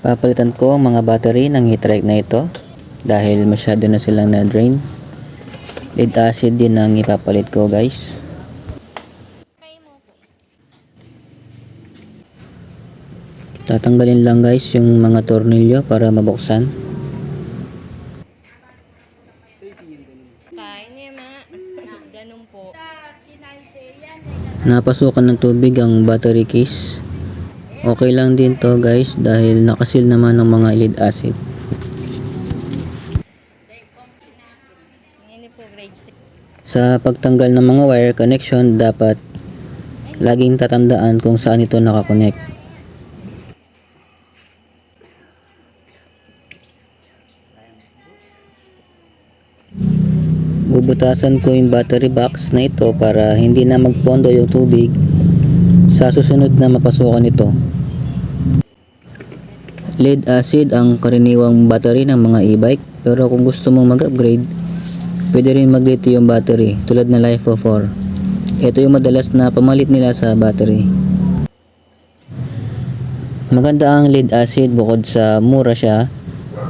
Papalitan ko ang mga battery ng e-trike na ito dahil masyado na silang na-drain. Lead acid din ang ipapalit ko guys. Tatanggalin lang guys yung mga tornilyo para mabuksan. Napasukan ng tubig ang battery case. Okay lang din to guys dahil nakasil naman ng mga lead acid. Ngayon po grade 6. Sa pagtanggal ng mga wire connection dapat laging tatandaan kung saan ito nakakonect. Bubutasan ko yung battery box na ito para hindi na magpondo yung tubig sa susunod na mapasukan ito. Lead acid ang karaniwang battery ng mga e-bike pero kung gusto mong mag-upgrade, pwede rin mag-lithium battery tulad na LiFo 4. Ito yung madalas na pamalit nila sa battery. Maganda ang lead acid bukod sa mura siya,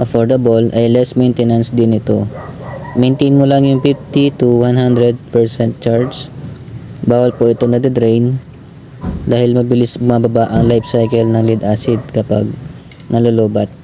affordable ay less maintenance din ito. Maintain mo lang yung 50 to 100% charge. Bawal po ito na drain dahil mabilis mababa ang life cycle ng lead acid kapag nalolobat.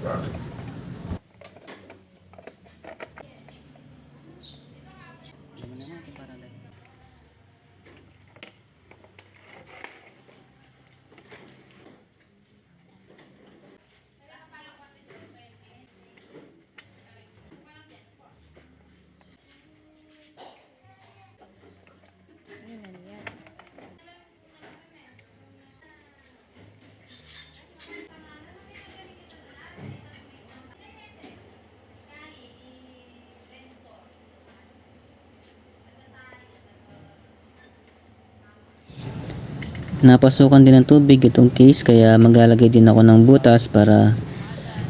Napasukan din ng tubig itong case kaya maglalagay din ako ng butas para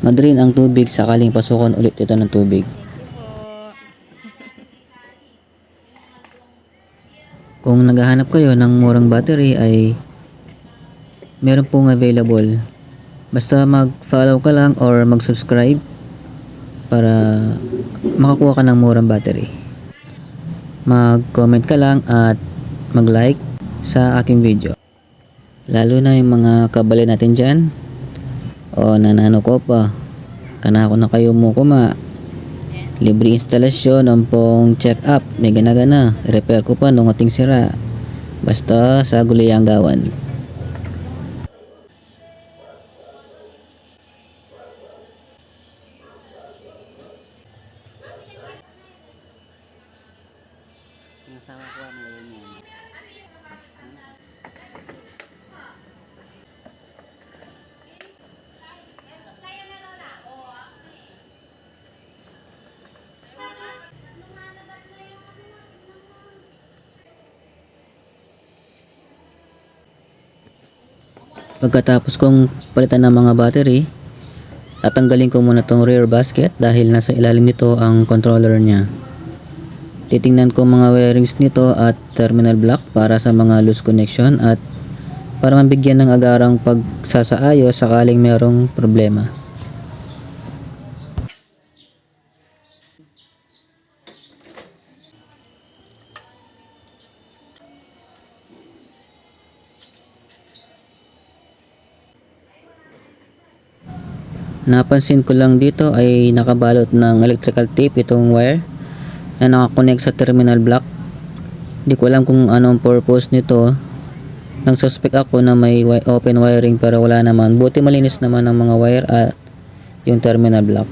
madrain ang tubig sakaling pasukan ulit ito ng tubig. Kung naghahanap kayo ng murang battery ay meron pong available. Basta mag-follow ka lang or mag-subscribe para makakuha ka ng murang battery. Mag-comment ka lang at mag-like sa aking video. Lalo na yung mga kabali natin dyan. O nanano ko pa. Kana ko na kayo mo kuma. Libre instalasyon ang pong check up. May gana-gana. Repair ko pa nung ating sira. Basta sa gulayang gawan. Pagkatapos kong palitan ng mga battery, tatanggalin ko muna tong rear basket dahil nasa ilalim nito ang controller niya. Titingnan ko mga wirings nito at terminal block para sa mga loose connection at para mabigyan ng agarang pagsasaayos sakaling merong problema. Napansin ko lang dito ay nakabalot ng electrical tape itong wire na nakakonect sa terminal block. Hindi ko alam kung anong purpose nito. Nang suspect ako na may open wiring pero wala naman. Buti malinis naman ang mga wire at yung terminal block.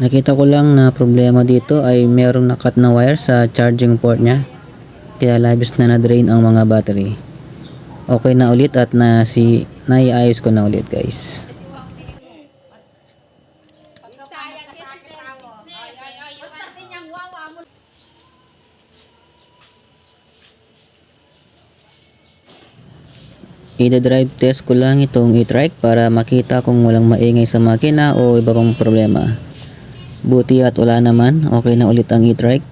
Nakita ko lang na problema dito ay merong nakat na wire sa charging port niya. Kaya labis na na-drain ang mga battery. Okay na ulit at na si naiayos ko na ulit guys. i-drive test ko lang itong e-trike para makita kung walang maingay sa makina o iba pang problema. Buti at wala naman, okay na ulit ang e-trike.